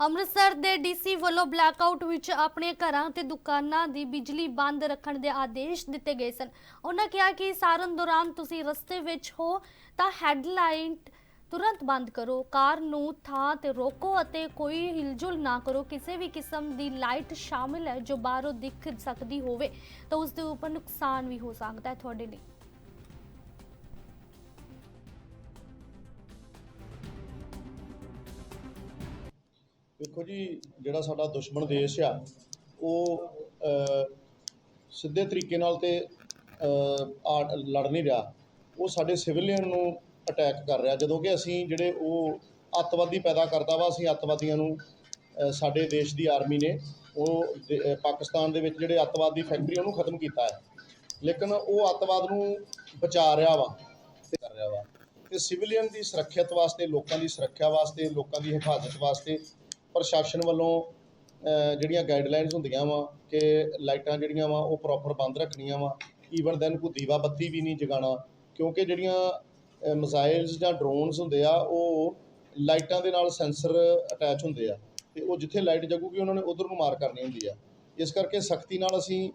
ਅੰਮ੍ਰਿਤਸਰ ਦੇ ਡੀਸੀ ਵੱਲੋਂ ਬਲੈਕਆਊਟ ਵਿੱਚ ਆਪਣੇ ਘਰਾਂ ਤੇ ਦੁਕਾਨਾਂ ਦੀ ਬਿਜਲੀ ਬੰਦ ਰੱਖਣ ਦੇ ਆਦੇਸ਼ ਦਿੱਤੇ ਗਏ ਸਨ। ਉਹਨਾਂ ਕਿਹਾ ਕਿ ਸਾਰਨ ਦੌਰਾਨ ਤੁਸੀਂ ਰਸਤੇ ਵਿੱਚ ਹੋ ਤਾਂ ਹੈਡਲਾਈਟ ਤੁਰੰਤ ਬੰਦ ਕਰੋ। ਕਾਰ ਨੂੰ ਥਾਂ ਤੇ ਰੋਕੋ ਅਤੇ ਕੋਈ ਹਿਲਜੁਲ ਨਾ ਕਰੋ। ਕਿਸੇ ਵੀ ਕਿਸਮ ਦੀ ਲਾਈਟ ਸ਼ਾਮਿਲ ਹੈ ਜੋ ਬਾਹਰੋਂ ਦਿਖ ਸਕਦੀ ਹੋਵੇ ਤਾਂ ਉਸ ਦੇ ਉੱਪਰ ਨੁਕਸਾਨ ਵੀ ਹੋ ਸਕਦਾ ਹੈ। ਤੁਹਾਡੇ ਲਈ ਦੇਖੋ ਜੀ, ਜਿਹੜਾ ਸਾਡਾ ਦੁਸ਼ਮਣ ਦੇਸ਼ ਆ, ਉਹ ਸਿੱਧੇ ਤਰੀਕੇ ਨਾਲ ਤੇ ਆ, ਲੜ ਨਹੀਂ ਰਿਹਾ। ਉਹ ਸਾਡੇ ਸਿਵਲੀਅਨ ਨੂੰ ਅਟੈਕ ਕਰ ਰਿਹਾ। ਜਦੋਂ ਕਿ ਅਸੀਂ ਜਿਹੜੇ ਉਹ ਅੱਤਵਾਦੀ ਪੈਦਾ ਕਰਦਾ ਵਾ, ਅਸੀਂ ਅੱਤਵਾਦੀਆਂ ਨੂੰ ਸਾਡੇ ਦੇਸ਼ ਦੀ ਆਰਮੀ ਨੇ, ਉਹ ਦੇ- ਪਾਕਿਸਤਾਨ ਦੇ ਵਿੱਚ ਜਿਹੜੇ ਅੱਤਵਾਦੀ ਫੈਕਟਰੀ ਉਹਨੂੰ ਖਤਮ ਕੀਤਾ ਹੈ। ਲੇਕਿਨ ਉਹ ਅੱਤਵਾਦ ਨੂੰ ਬਚਾ ਰਿਹਾ ਵਾ, ਤੇ ਕਰ ਰਿਹਾ ਵਾ। ਤੇ ਸਿਵਲੀਅਨ ਦੀ ਸੁਰੱਖਿਅਤ ਵਾਸਤੇ, ਲੋਕਾਂ ਦੀ ਸੁਰੱਖਿਆ ਵਾਸਤੇ, ਲੋਕਾਂ ਦੀ ਹਿਫਾਜ਼ਤ ਵਾਸਤੇ ਪ੍ਰਸ਼ਾਸਨ ਵੱਲੋਂ ਜਿਹੜੀਆਂ ਗਾਈਡਲਾਈਨਸ ਹੁੰਦੀਆਂ ਵਾ ਕਿ ਲਾਈਟਾਂ ਜਿਹੜੀਆਂ ਵਾ ਉਹ ਪ੍ਰੋਪਰ ਬੰਦ ਰੱਖਣੀਆਂ ਵਾ ਈਵਨ ਦੈਨ ਕੋਈ ਦੀਵਾ ਬੱਤੀ ਵੀ ਨਹੀਂ ਜਗਾਉਣਾ ਕਿਉਂਕਿ ਜਿਹੜੀਆਂ ਮਿਜ਼ਾਈਲਸ ਜਾਂ ਡਰੋਨਸ ਹੁੰਦੇ ਆ ਉਹ ਲਾਈਟਾਂ ਦੇ ਨਾਲ ਸੈਂਸਰ ਅਟੈਚ ਹੁੰਦੇ ਆ ਤੇ ਉਹ ਜਿੱਥੇ ਲਾਈਟ ਜਗੂਗੀ ਉਹਨਾਂ ਨੇ ਉਧਰ ਨੂੰ ਮਾਰ ਕਰਨੀ ਹੁੰਦੀ ਆ। ਇਸ ਕਰਕੇ ਸਖਤੀ ਨਾਲ ਅਸੀਂ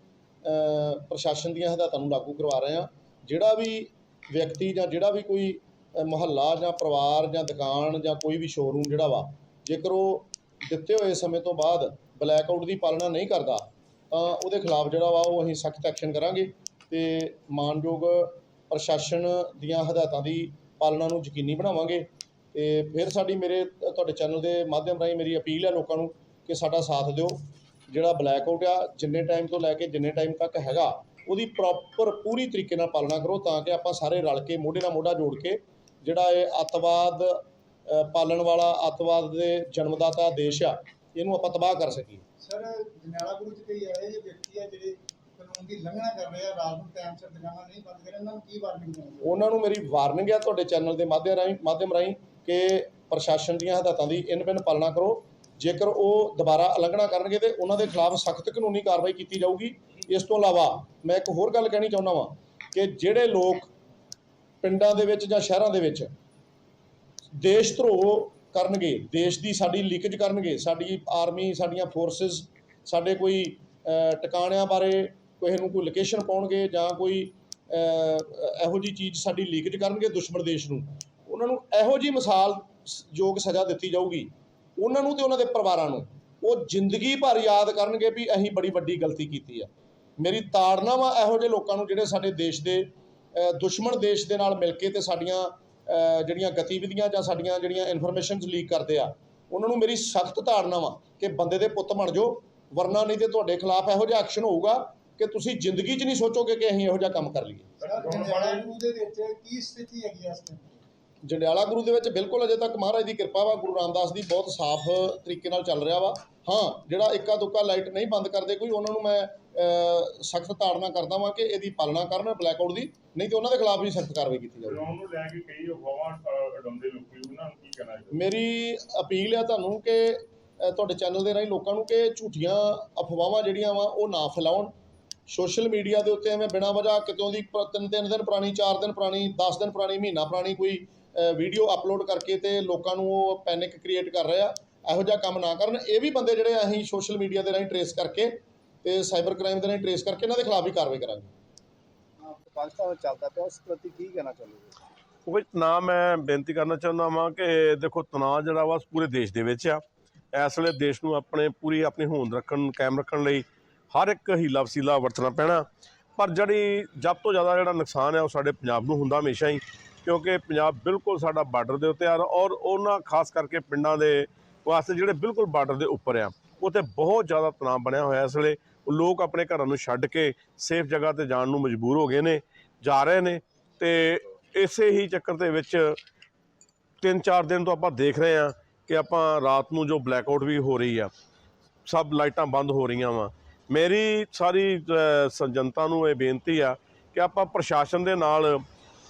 ਪ੍ਰਸ਼ਾਸਨ ਦੀਆਂ ਹਦਾਇਤਾਂ ਨੂੰ ਲਾਗੂ ਕਰਵਾ ਰਹੇ ਹਾਂ। ਜਿਹੜਾ ਵੀ ਵਿਅਕਤੀ ਜਾਂ ਜਿਹੜਾ ਵੀ ਕੋਈ ਅ, ਮੁਹੱਲਾ ਜਾਂ ਪਰਿਵਾਰ ਜਾਂ ਦੁਕਾਨ ਜਾਂ ਕੋਈ ਵੀ ਸ਼ੋਰੂਮ ਜਿਹੜਾ ਵਾ ਜੇਕਰ ਉਹ ਦਿੱਤੇ ਹੋਏ ਸਮੇਂ ਤੋਂ ਬਾਅਦ ਬਲੈਕ ਆਊਟ ਦੀ ਪਾਲਣਾ ਨਹੀਂ ਕਰਦਾ, ਤਾਂ ਉਹਦੇ ਖਿਲਾਫ ਜਿਹੜਾ ਵਾ ਉਹ ਅਸੀਂ ਸਖਤ ਐਕਸ਼ਨ ਕਰਾਂਗੇ ਤੇ ਮਾਨਯੋਗ ਪ੍ਰਸ਼ਾਸਨ ਦੀਆਂ ਹਦਾਇਤਾਂ ਦੀ ਪਾਲਣਾ ਨੂੰ ਯਕੀਨੀ ਬਣਾਵਾਂਗੇ ਤੇ ਫਿਰ ਸਾਡੀ ਮੇਰੇ, ਤੁਹਾਡੇ ਚੈਨਲ ਦੇ ਮਾਧਿਅਮ ਰਾਹੀਂ ਮੇਰੀ ਅਪੀਲ ਹੈ ਲੋਕਾਂ ਨੂੰ ਕਿ ਸਾਡਾ ਸਾਥ ਦਿਓ। ਜਿਹੜਾ ਬਲੈਕ ਆਊਟ ਆ, ਜਿੰਨੇ ਟਾਈਮ ਤੋਂ ਲੈ ਕੇ ਜਿੰਨੇ ਟਾਈਮ ਤੱਕ ਹੈਗਾ, ਉਹਦੀ ਪ੍ਰੋਪਰ ਪੂਰੀ ਤਰੀਕੇ ਨਾਲ ਪਾਲਣਾ ਕਰੋ ਤਾਂ ਕਿ ਆਪਾਂ ਸਾਰੇ ਰਲ ਕੇ ਮੋਢੇ ਨਾਲ ਮੋਢਾ ਜੋੜ ਕੇ ਜਿਹੜਾ ਇਹ ਅੱਤਵਾਦ ਪਾਲਣ ਵਾਲਾ ਅੱਤਵਾਦ ਦੇ ਜਨਮਦਾਤਾ ਦੇਸ਼ ਆ ਇਹਨੂੰ ਆਪਾਂ ਤਬਾਹ ਕਰ ਸਕੀਏ। ਸਰ ਜਨਾਲਾ ਗੁਰੂ ਚ ਕਈ ਇਹੋ ਜਿਹੇ ਵਿਅਕਤੀ ਆ ਜਿਹੜੇ ਕਾਨੂੰਨ ਦੀ ਲੰਘਣਾ ਕਰ ਰਹੇ ਆ ਰਾਤ ਨੂੰ ਟਾਈਮ ਸਿਰ ਦੁਕਾਨਾਂ ਨਹੀਂ ਬੰਦ ਕਰਨ ਉਹਨਾਂ ਨੂੰ ਕੀ ਵਾਰਨਿੰਗ ਦੇਣਗੇ ਉਹਨਾਂ ਨੂੰ ਮੇਰੀ ਵਾਰਨਿੰਗ ਹੈ ਤੁਹਾਡੇ ਚੈਨਲ ਦੇ ਮਾਧਿਅਮ ਰਾਹੀਂ ਮਾਧਿਅਮ ਰਾਹੀਂ ਕਿ ਪ੍ਰਸ਼ਾਸਨ ਦੀਆਂ ਹਦਾਇਤਾਂ ਦੀ ਇਨ ਬਿਨ ਪਾਲਣਾ ਕਰੋ। ਜੇਕਰ ਉਹ ਦੁਬਾਰਾ ਉਲੰਘਣਾ ਕਰਨਗੇ ਤੇ ਉਹਨਾਂ ਦੇ ਖਿਲਾਫ ਸਖਤ ਕਾਨੂੰਨੀ ਕਾਰਵਾਈ ਕੀਤੀ ਜਾਊਗੀ। ਇਸ ਤੋਂ ਇਲਾਵਾ ਮੈਂ ਇੱਕ ਹੋਰ ਗੱਲ ਕਹਿਣੀ ਚਾਹੁੰਦਾ ਵਾਂ ਕਿ ਜਿਹੜੇ ਲੋਕ ਪਿੰਡਾਂ ਦੇ ਵਿੱਚ ਜਾਂ ਸ਼ਹਿਰਾਂ ਦੇ ਵਿੱਚ ਦੇਸ਼ ਧਰੋਹ ਕਰਨਗੇ, ਦੇਸ਼ ਦੀ ਸਾਡੀ ਲੀਕੇਜ ਕਰਨਗੇ, ਸਾਡੀ ਆਰਮੀ ਸਾਡੀਆਂ ਫੋਰਸਸ ਸਾਡੇ ਕੋਈ ਟਿਕਾਣਿਆਂ ਬਾਰੇ ਕਿਸੇ ਨੂੰ ਕੋਈ ਲੋਕੇਸ਼ਨ ਪਾਉਣਗੇ ਜਾਂ ਕੋਈ ਇਹੋ ਜੀ ਚੀਜ਼ ਸਾਡੀ ਲੀਕੇਜ ਕਰਨਗੇ ਦੁਸ਼ਮਣ ਦੇਸ਼ ਨੂੰ, ਉਹਨਾਂ ਨੂੰ ਇਹੋ ਜੀ ਮਿਸਾਲ ਯੋਗ ਸਜ਼ਾ ਦਿੱਤੀ ਜਾਊਗੀ। ਉਹਨਾਂ ਨੂੰ ਤੇ ਉਹਨਾਂ ਦੇ ਪਰਿਵਾਰਾਂ ਨੂੰ। ਉਹ ਜ਼ਿੰਦਗੀ ਭਰ ਯਾਦ ਕਰਨਗੇ ਵੀ ਅਸੀਂ ਬੜੀ ਵੱਡੀ ਗਲਤੀ ਕੀਤੀ ਆ। ਮੇਰੀ ਤਾੜਨਾ ਵਾ ਇਹੋ ਜਿਹੇ ਲੋਕਾਂ ਨੂੰ ਜਿਹੜੇ ਸਾਡੇ ਦੇਸ਼ ਦੇ ਦੁਸ਼ਮਣ ਦੇਸ਼ ਦੇ ਨਾਲ ਮਿਲ ਕੇ ਤੇ ਸਾਡੀਆਂ ਜਿਹੜੀਆਂ ਗਤੀਵਿਧੀਆਂ ਜਾਂ ਸਾਡੀਆਂ ਜਿਹੜੀਆਂ ਇਨਫੋਰਮੇਸ਼ਨਸ ਲੀਕ ਕਰਦੇ ਆ, ਉਹਨਾਂ ਨੂੰ ਮੇਰੀ ਸਖਤ ਧਾਰਨਾ ਵਾ ਕਿ ਬੰਦੇ ਦੇ ਪੁੱਤ ਬਣ ਜਾਓ, ਵਰਨਾ ਨਹੀਂ ਤੇ ਤੁਹਾਡੇ ਖਿਲਾਫ ਇਹੋ ਜਿਹਾ ਐਕਸ਼ਨ ਹੋਊਗਾ ਕਿ ਤੁਸੀਂ ਜ਼ਿੰਦਗੀ 'ਚ ਨਹੀਂ ਸੋਚੋਗੇ ਕਿ ਅਸੀਂ ਇਹੋ ਜਿਹਾ ਕੰਮ ਕਰ ਲਈਏ। ਦੇ ਵਿੱਚ ਕੀ ਸਥਿਤੀ ਹੈਗੀ ਇਸ ਜੰਡਿਆਲਾ ਗੁਰੂ ਦੇ ਵਿੱਚ ਬਿਲਕੁਲ ਅਜੇ ਤੱਕ ਮਹਾਰਾਜ ਦੀ ਕਿਰਪਾ ਵਾ ਗੁਰੂ ਰਾਮਦਾਸ ਦੀ ਬਹੁਤ ਸਾਫ਼ ਤਰੀਕੇ ਨਾਲ ਚੱਲ ਰਿਹਾ ਵਾ। ਹਾਂ ਜਿਹੜਾ ਇੱਕਾ ਦੁੱਕਾ ਲਾਈਟ ਨਹੀਂ ਬੰਦ ਕਰਦੇ ਕੋਈ ਉਹਨਾਂ ਨੂੰ ਮੈਂ ਸਖਤ ਤਾੜਨਾ ਕਰਦਾ ਵਾਂ ਕਿ ਇਹਦੀ ਪਾਲਣਾ ਕਰਨ ਬਲੈਕ ਆਊਟ ਦੀ ਨਹੀਂ ਤੇ ਉਹਨਾਂ ਦੇ ਖਿਲਾਫ ਵੀ ਸਖਤ ਕਾਰਵਾਈ ਕੀਤੀ ਜਾਵੇ ਡਰੋਨ ਨੂੰ ਲੈ ਕੇ ਕਈ ਅਫਵਾਹਾਂ ਅ, ਉਡਾਉਂਦੇ ਲੋਕੀ ਉਹਨਾਂ ਨੂੰ ਕੀ ਕਹਿਣਾ ਮੇਰੀ ਅਪੀਲ ਹੈ ਤੁਹਾਨੂੰ ਕਿ ਤੁਹਾਡੇ ਚੈਨਲ ਦੇ ਰਾਹੀਂ ਲੋਕਾਂ ਨੂੰ ਕਿ ਝੂਠੀਆਂ ਅਫਵਾਹਾਂ ਜਿਹੜੀਆਂ ਵਾ ਉਹ ਨਾ ਫੈਲਾਉਣ। ਸੋਸ਼ਲ ਮੀਡੀਆ ਦੇ ਉੱਤੇ ਐਵੇਂ ਬਿਨਾਂ ਵਜ੍ਹਾ ਕਿਤੋਂ ਦੀ ਤਿੰਨ ਦਿਨ ਪੁਰਾਣੀ ਚਾਰ ਦਿਨ ਪੁਰਾਣੀ 10 ਦਿਨ ਪੁਰਾਣੀ ਮਹੀਨਾ ਪੁਰਾਣੀ ਕੋਈ ਵੀਡੀਓ ਅਪਲੋਡ ਕਰਕੇ ਤੇ ਲੋਕਾਂ ਨੂੰ ਉਹ ਪੈਨਿਕ ਕ੍ਰੀਏਟ ਕਰ ਰਹੇ ਆ। ਇਹੋ ਜਿਹਾ ਕੰਮ ਨਾ ਕਰਨ। ਇਹ ਵੀ ਬੰਦੇ ਜਿਹੜੇ ਅਸੀਂ ਸੋਸ਼ਲ ਮੀਡੀਆ ਦੇ ਰਾਹੀਂ ਟਰੇਸ ਕਰਕੇ ਤੇ ਸਾਈਬਰ ਕ੍ਰਾਈਮ ਦੇ ਰਾਹੀਂ ਟਰੇਸ ਕਰਕੇ ਇਹਨਾਂ ਦੇ ਖਿਲਾਫ ਵੀ ਕਾਰਵਾਈ ਕਰਾਂਗੇ। ਪਾਕਿਸਤਾਨ ਵਿੱਚ ਚੱਲਦਾ ਪਿਆ। ਉਸ ਪ੍ਰਤੀ ਕੀ ਕਹਿਣਾ ਚਾਹੁੰਦੇ ਉਹ ਵਿੱਚ ਨਾ ਮੈਂ ਬੇਨਤੀ ਕਰਨਾ ਚਾਹੁੰਦਾ ਵਾਂ ਕਿ ਦੇਖੋ ਤਣਾਅ ਜਿਹੜਾ ਵਾ ਪੂਰੇ ਦੇਸ਼ ਦੇ ਵਿੱਚ ਆ। ਇਸ ਵੇਲੇ ਦੇਸ਼ ਨੂੰ ਆਪਣੇ ਪੂਰੀ ਆਪਣੀ ਹੋਂਦ ਰੱਖਣ ਕਾਇਮ ਰੱਖਣ ਲਈ ਹਰ ਇੱਕ ਹੀਲਾ ਵਸੀਲਾ ਵਰਤਣਾ ਪੈਣਾ। ਪਰ ਜਿਹੜੀ ਜਦ ਤੋਂ ਜ਼ਿਆਦਾ ਜਿਹੜਾ ਨੁਕਸਾਨ ਹੈ ਉਹ ਸਾਡੇ ਪੰਜਾਬ ਨੂੰ ਹੁੰਦਾ ਹਮੇਸ਼ਾ ਹੀ। ਕਿਉਂਕਿ ਪੰਜਾਬ ਬਿਲਕੁਲ ਸਾਡਾ ਬਾਰਡਰ ਦੇ ਉੱਤੇ ਆ ਔਰ ਉਹਨਾਂ ਖਾਸ ਕਰਕੇ ਪਿੰਡਾਂ ਦੇ ਵਾਸਤੇ ਜਿਹੜੇ ਬਿਲਕੁਲ ਬਾਰਡਰ ਦੇ ਉੱਪਰ ਆ, ਉੱਥੇ ਬਹੁਤ ਜ਼ਿਆਦਾ ਤਣਾਅ ਬਣਿਆ ਹੋਇਆ ਇਸ ਵੇਲੇ। ਲੋਕ ਆਪਣੇ ਘਰਾਂ ਨੂੰ ਛੱਡ ਕੇ ਸੇਫ ਜਗ੍ਹਾ ਤੇ ਜਾਣ ਨੂੰ ਮਜਬੂਰ ਹੋ ਗਏ ਨੇ, ਜਾ ਰਹੇ ਨੇ ਤੇ ਇਸੇ ਹੀ ਚੱਕਰ ਦੇ ਵਿੱਚ ਤਿੰਨ ਚਾਰ ਦਿਨ ਤੋਂ ਆਪਾਂ ਦੇਖ ਰਹੇ ਹਾਂ ਕਿ ਆਪਾਂ ਰਾਤ ਨੂੰ ਜੋ ਬਲੈਕ ਆਊਟ ਵੀ ਹੋ ਰਹੀ ਆ, ਸਭ ਲਾਈਟਾਂ ਬੰਦ ਹੋ ਰਹੀਆਂ ਵਾ। ਮੇਰੀ ਸਾਰੀ ਜਨਤਾ ਨੂੰ ਇਹ ਬੇਨਤੀ ਆ ਕਿ ਆਪਾਂ ਪ੍ਰਸ਼ਾਸਨ ਦੇ ਨਾਲ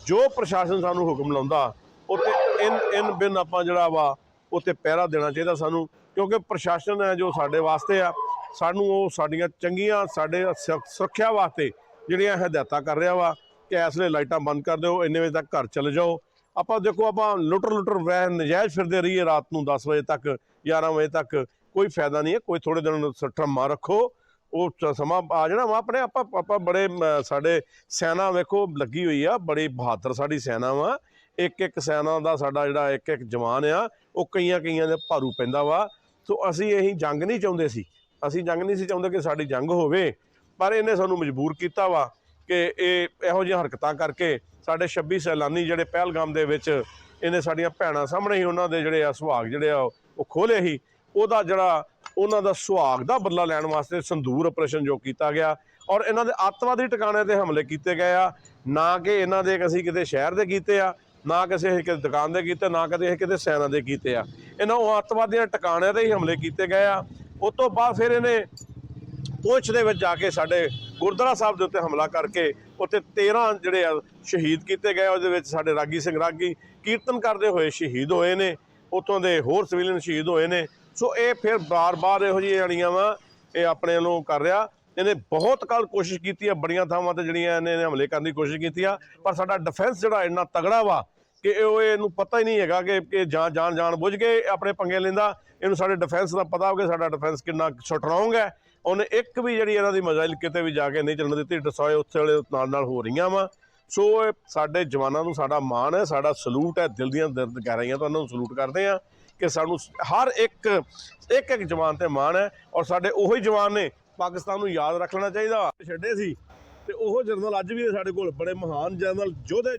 ਜੋ ਪ੍ਰਸ਼ਾਸਨ ਸਾਨੂੰ ਹੁਕਮ ਲਾਉਂਦਾ ਉੱਤੇ ਇਨ ਇਨ ਬਿਨ ਆਪਾਂ ਜਿਹੜਾ ਵਾ ਉੱਤੇ ਪਹਿਰਾ ਦੇਣਾ ਚਾਹੀਦਾ ਸਾਨੂੰ, ਕਿਉਂਕਿ ਪ੍ਰਸ਼ਾਸਨ ਹੈ ਜੋ ਸਾਡੇ ਵਾਸਤੇ ਆ, ਸਾਨੂੰ ਉਹ ਸਾਡੀਆਂ ਚੰਗੀਆਂ, ਸਾਡੇ ਸੁ- ਸੁਰੱਖਿਆ ਵਾਸਤੇ ਜਿਹੜੀਆਂ ਹਦਾਇਤਾਂ ਕਰ ਰਿਹਾ ਵਾ, ਕਿ ਇਸ ਵੇਲੇ ਲਾਈਟਾਂ ਬੰਦ ਕਰ ਦਿਓ, ਇੰਨੇ ਵਜੇ ਤੱਕ ਘਰ ਚਲੇ ਜਾਓ। ਆਪਾਂ ਦੇਖੋ, ਆਪਾਂ ਲੁੱਟਰ ਲੁੱਟਰ ਵਹਿ ਨਜਾਇਜ਼ ਫਿਰਦੇ ਰਹੀਏ ਰਾਤ ਨੂੰ 10 ਵਜੇ ਤੱਕ 11 ਵਜੇ ਤੱਕ, ਕੋਈ ਫਾਇਦਾ ਨਹੀਂ ਹੈ, ਕੋਈ ਥੋੜੇ ਦਿਨ ਸੱਟਾਂ ਰੱਖੋ। ਉਹ ਸਮਾਂ ਆ ਜਾਣਾ ਵਾ, ਆਪਣੇ ਆਪਾਂ ਆਪਾਂ ਬੜੇ ਸਾਡੇ ਸੈਨਾ ਵੇਖੋ ਲੱਗੀ ਹੋਈ ਆ, ਬੜੀ ਬਹਾਦਰ ਸਾਡੀ ਸੈਨਾ ਵਾ। ਇੱਕ ਇੱਕ ਸੈਨਾ ਦਾ ਸਾਡਾ ਜਿਹੜਾ ਇੱਕ ਇੱਕ ਜਵਾਨ ਆ, ਉਹ ਕਈਆਂ ਕਈਆਂ ਦੇ ਭਾਰੂ ਪੈਂਦਾ ਵਾ। ਸੋ ਅਸੀਂ ਇਹੀ ਜੰਗ ਨਹੀਂ ਚਾਹੁੰਦੇ ਸੀ। ਅਸੀਂ ਜੰਗ ਨਹੀਂ ਸੀ ਚਾਹੁੰਦੇ ਕਿ ਸਾਡੀ ਜੰਗ ਹੋਵੇ, ਪਰ ਇਹਨੇ ਸਾਨੂੰ ਮਜਬੂਰ ਕੀਤਾ ਵਾ ਕਿ ਇਹ ਇਹੋ ਜਿਹੀਆਂ ਹਰਕਤਾਂ ਕਰਕੇ ਸਾਡੇ 26 ਸੈਲਾਨੀ ਜਿਹੜੇ ਪਹਿਲਗਾਮ ਦੇ ਵਿੱਚ ਇਹਨੇ ਸਾਡੀਆਂ ਭੈਣਾਂ ਸਾਹਮਣੇ ਹੀ ਉਹਨਾਂ ਦੇ ਜਿਹੜੇ ਆ ਸੁਹਾਗ ਜਿਹੜੇ ਆ, ਉਹ ਖੋਲੇ ਸੀ। ਉਹਦਾ ਜਿਹੜਾ ਉਹਨਾਂ ਦਾ ਸੁਹਾਗ ਦਾ ਬਦਲਾ ਲੈਣ ਵਾਸਤੇ ਸੰਦੂਰ ਆਪਰੇਸ਼ਨ ਜੋ ਕੀਤਾ ਗਿਆ ਔਰ ਇਹਨਾਂ ਦੇ ਅੱਤਵਾਦੀ ਟਿਕਾਣਿਆਂ ਤੇ ਹਮਲੇ ਕੀਤੇ ਗਏ ਆ। ਨਾ ਕਿ ਇਹਨਾਂ ਦੇ ਅਸੀਂ ਕਿਤੇ ਸ਼ਹਿਰ ਦੇ ਕੀਤੇ ਆ, ਨਾ ਕਿਸੇ ਅਸੀਂ ਕਿਤੇ ਦੁਕਾਨ ਦੇ ਕੀਤੇ, ਨਾ ਕਦੇ ਅਸੀਂ ਕਿਤੇ ਸੈਨਾ ਦੇ ਕੀਤੇ ਆ। ਇਹਨਾਂ ਉਹ ਅੱਤਵਾਦੀਆਂ ਟਿਕਾਣਿਆਂ ਤੇ ਹੀ ਹਮਲੇ ਕੀਤੇ ਗਏ ਆ। ਉਸ ਤੋਂ ਬਾਅਦ ਫਿਰ ਇਹਨੇ ਪੁੰਛ ਦੇ ਵਿੱਚ ਜਾ ਕੇ ਸਾਡੇ ਗੁਰਦੁਆਰਾ ਸਾਹਿਬ ਦੇ ਉੱਤੇ ਹਮਲਾ ਕਰਕੇ ਉੱਥੇ 13 ਜਿਹੜੇ ਆ ਸ਼ਹੀਦ ਕੀਤੇ ਗਏ ਉਹਦੇ ਵਿੱਚ ਸਾਡੇ ਰਾਗੀ ਸਿੰਘ ਰਾਗੀ ਕੀਰਤਨ ਕਰਦੇ ਹੋਏ ਸ਼ਹੀਦ ਹੋਏ ਨੇ। ਉੱਥੋਂ ਦੇ ਹੋਰ ਸਿਵਲੀਅਨ ਸ਼ਹੀਦ ਹੋਏ ਨੇ। ਸੋ ਇਹ ਫਿਰ ਬਾਰ-ਬਾਰ ਇਹੋ ਜਿਹੀਆਂ ਜਿਹੜੀਆਂ ਵਾ, ਇਹ ਆਪਣੇ ਨੂੰ ਕਰ ਰਿਹਾ। ਇਹਨੇ ਬਹੁਤ ਕੱਲ ਕੋਸ਼ਿਸ਼ ਕੀਤੀ ਆ, ਬੜੀਆਂ ਥਾਵਾਂ ਤੇ ਜਿਹੜੀਆਂ ਇਹਨੇ ਹਮਲੇ ਕਰਨ ਦੀ ਕੋਸ਼ਿਸ਼ ਕੀਤੀ ਆ, ਪਰ ਸਾਡਾ ਡਿਫੈਂਸ ਜਿਹੜਾ ਇੰਨਾ ਤਗੜਾ ਵਾ ਕਿ ਇਹ- ਉਹ ਇਹਨੂੰ ਪਤਾ ਹੀ ਨਹੀਂ ਹੈਗਾ ਕਿ ਇਹ ਜਾਣ ਜਾਨ ਜਾਣ ਬੁੱਝ ਕੇ ਆਪਣੇ ਪੰਗੇ ਲੈਂਦਾ। ਇਹਨੂੰ ਸਾਡੇ ਡਿਫੈਂਸ ਦਾ ਪਤਾ ਹੋਵੇ ਸਾਡਾ ਡਿਫੈਂਸ ਕਿੰਨਾ ਸਟਰੋਂਗ ਹੈ ਉਹਨੇ ਇੱਕ ਵੀ ਜਿਹੜੀ ਇਹਨਾਂ ਦੀ ਮਜ਼ਾਇਲ ਕਿਤੇ ਵੀ ਜਾ ਕੇ ਨਹੀਂ ਚੱਲਣ ਦਿੱਤੀ, ਡਿਸੋਏ ਉੱਥੇ ਵਾਲੇ ਨਾਲ ਨਾਲ ਹੋ ਰਹੀਆਂ ਵਾ। ਸੋ ਇਹ ਸਾਡੇ ਜਵਾਨਾਂ ਨੂੰ ਸਾਡਾ ਮਾਣ ਹੈ, ਸਾਡਾ ਸਲੂਟ ਹੈ, ਦਿਲ ਦੀਆਂ ਦਰਦ ਗਹਿਰਾਈਆਂ ਤੋਂ ਉਹਨਾਂ ਨੂੰ ਸਲੂਟ ਕਰਦੇ ਆ ਕਿ ਸਾਨੂੰ ਹਰ ਇੱਕ ਇੱਕ ਇੱਕ ਜਵਾਨ ਤੇ ਮਾਣ ਹੈ ਔਰ ਸਾਡੇ ਉਹੀ ਜਵਾਨ ਨੇ ਪਾਕਿਸਤਾਨ ਨੂੰ ਯਾਦ ਰੱਖ ਲੈਣਾ ਚਾਹੀਦਾ। ਛੱਡੇ ਸੀ ਤੇ ਉਹ ਜਨਰਲ ਅੱਜ ਵੀ ਸਾਡੇ ਕੋਲ ਬੜੇ ਮਹਾਨ ਜਨਰਲ ਯੋਧੇ